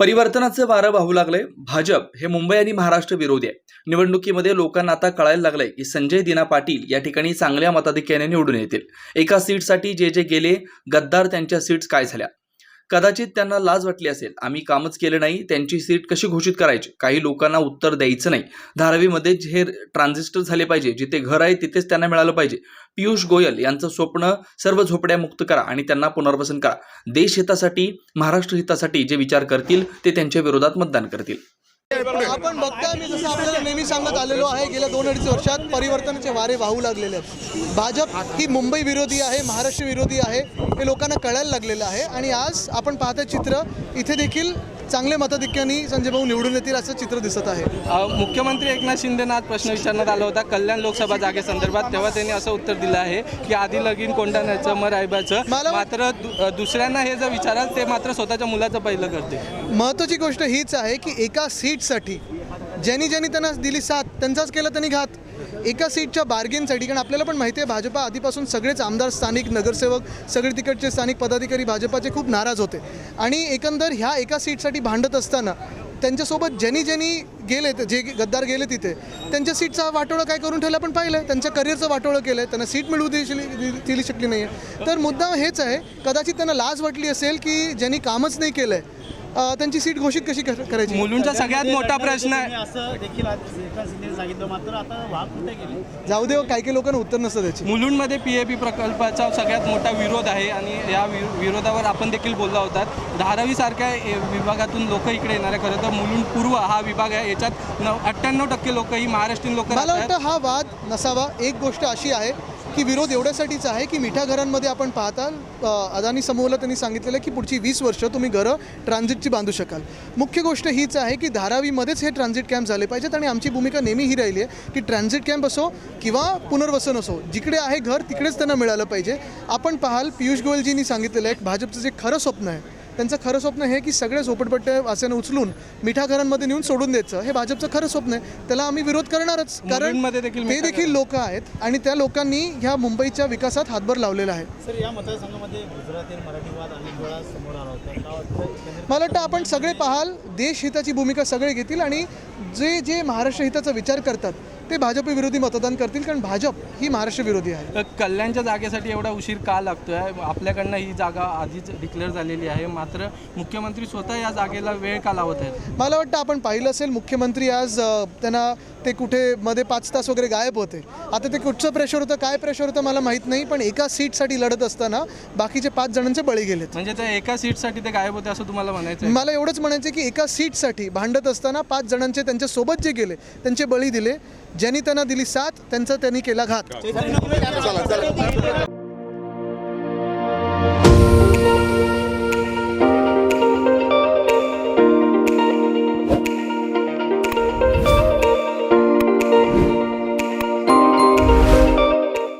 परिवर्तनाचं वारं वाहू लागलंय भाजप हे मुंबई आणि महाराष्ट्र विरोधी आहे. निवडणुकीमध्ये लोकांना आता कळायला लागलंय की संजय दिना पाटील या ठिकाणी चांगल्या मताधिक्याने निवडून येतील. एका सीटसाठी जे जे गेले गद्दार त्यांच्या सीट्स काय झाल्या? कदाचित त्यांना लाज वाटली असेल. आम्ही कामच केलं नाही त्यांची सीट कशी घोषित करायची? काही लोकांना उत्तर द्यायचं नाही. धारावीमध्ये जे ट्रान्झिस्टर झाले पाहिजे जिथे घर आहे तिथेच त्यांना मिळालं पाहिजे. पियुष गोयल यांचं स्वप्न सर्व झोपड्या मुक्त करा आणि त्यांना पुनर्वसन करा. देश हितासाठी महाराष्ट्र हितासाठी जे विचार करतील ते त्यांच्या विरोधात मतदान करतील. आपण बघताय मी जसं आपल्याला नेहमी सांगत आलेलो आहे गेल्या दोन अडीच वर्षात परिवर्तनाचे वारे वाहू लागलेले आहेत. भाजप ही मुंबई विरोधी आहे महाराष्ट्र विरोधी आहे हे लोकांना कळायला लागलेलं आहे. आणि आज आपण पाहता चित्र इथे देखील चांगले मताधिक्याने संजय भाऊ निवडून येतील असं चित्र दिसत आहे. मुख्यमंत्री एकनाथ शिंदेना आज प्रश्न विचारण्यात आला होता. कल्याण लोकसभा जागेसंदर्भात तेव्हा त्यांनी असं उत्तर दिलं आहे की आधी लगीन कोंडाण्याचं मग रायबाचं. मला- मात्र दुसऱ्यांना हे जर विचाराल ते मात्र स्वतःच्या मुलाचं पहिलं करते महत्त्वाची गोष्ट हीच आहे की एका सीटसाठी ज्यांनी ज्यांनी त्यांना दिली साथ त्यांचाच केला त्यांनी घात. एका सीटच्या बार्गेनसाठी कारण आपल्याला पण माहिती आहे भाजपा आधीपासून सगळेच आमदार स्थानिक नगरसेवक सगळे तिकडचे स्थानिक पदाधिकारी भाजपाचे खूप नाराज होते. आणि एकंदर ह्या एका सीटसाठी भांडत असताना त्यांच्यासोबत ज्यांनी ज्यांनी गेले जे गद्दार गेले तिथे त्यांच्या सीटचा वाटोळं काय करून ठेवलं आपण पाहिलं त्यांच्या करिअरचं वाटोळं केलं आहे त्यांना सीट मिळवू दिली दिली शकली नाही आहे तर मुद्दा हेच आहे कदाचित त्यांना लाज वाटली असेल की ज्यांनी कामच नाही केलं आहे त्यांची सीट घोषित कशी कर- करायची? मुलूंचा सगळ्यात मोठा प्रश्न आहे. असं देखील आज एकनाथ शिंदे सांगितलं मात्र आता वाद कुठे गेली? जाऊ दे हो, काही काही लोकांना उत्तर नसतं त्याची. मुलुंडमध्ये पी ए पी प्रकल्पाचा सगळ्यात मोठा विरोध आहे आणि या वि- विरोधावर आपण देखील बोललो होतात धारावीसारख्या ए- विभागातून लोक इकडे येणार आहे. खरं तर मुलुंड पूर्व हा विभाग आहे. याच्यात नव अठ्ठ्याण्णव टक्के लोक ही महाराष्ट्रीयन लोक मला वाटतं हा वाद नसावा. एक गोष्ट अशी आहे की विरोध एवढ्यासाठीच आहे की मिठा घरांमध्ये आपण पाहताल अदानी समूहाला त्यांनी सांगितलेलं आहे की पुढची वीस वर्ष तुम्ही घरं ट्रान्झिटची बांधू शकाल. मुख्य गोष्ट हीच आहे की धारावीमध्येच हे ट्रान्झिट कॅम्प झाले पाहिजेत आणि आमची भूमिका नेहमी ही राहिली आहे की ट्रान्झिट कॅम्प असो किंवा पुनर्वसन असो जिकडे आहे घर तिकडेच त्यांना मिळालं पाहिजे. आपण पाहाल पियुष गोयलजींनी सांगितलेलं आहे भाजपचं जे खरं स्वप्न आहे त्यांचं खरं स्वप्न हे की सगळे झोपडपट्टे वास्यानं उचलून मिठा घरांमध्ये नेऊन सोडून द्यायचं. हे भाजपचं खरं स्वप्न आहे. त्याला आम्ही विरोध करणारच. कारण ते देखील लोक आहेत आणि त्या लोकांनी ह्या मुंबईच्या विकासात हातभार लावलेला आहे. मला वाटतं आपण सगळे पाहाल देश हिताची भूमिका सगळे घेतील आणि जे जे महाराष्ट्र हिताचा विचार करतात ते भाजप विरोधी मतदान करतील कारण भाजप ही महाराष्ट्र विरोधी आहे. कल्याणच्या जागेसाठी एवढा उशीर का लागतोय? आपल्याकडनं ही जागा आधीच डिक्लेअर झालेली आहे. मात्र मुख्यमंत्री स्वतः या जागेला वेळ का लावत आहेत? मला वाटतं आपण पाहिलं असेल मुख्यमंत्री आज त्यांना ते कुठे मध्ये पाच तास वगैरे गायब होते. आता ते कुठचं प्रेशर होतं काय प्रेशर होतं मला माहीत नाही पण एका सीटसाठी लढत असताना बाकीचे पाच जणांचे बळी गेलेत. म्हणजे त्या एका सीटसाठी ते गायब होते असं तुम्हाला म्हणायचं आहे? मला एवढंच म्हणायचं की एका सीटसाठी भांडत असताना पाच जणांचे त्यांच्यासोबत जे गेले त्यांचे बळी दिले. ज्यांनी त्यांना दिली साथ त्यांचा त्यांनी केला घात.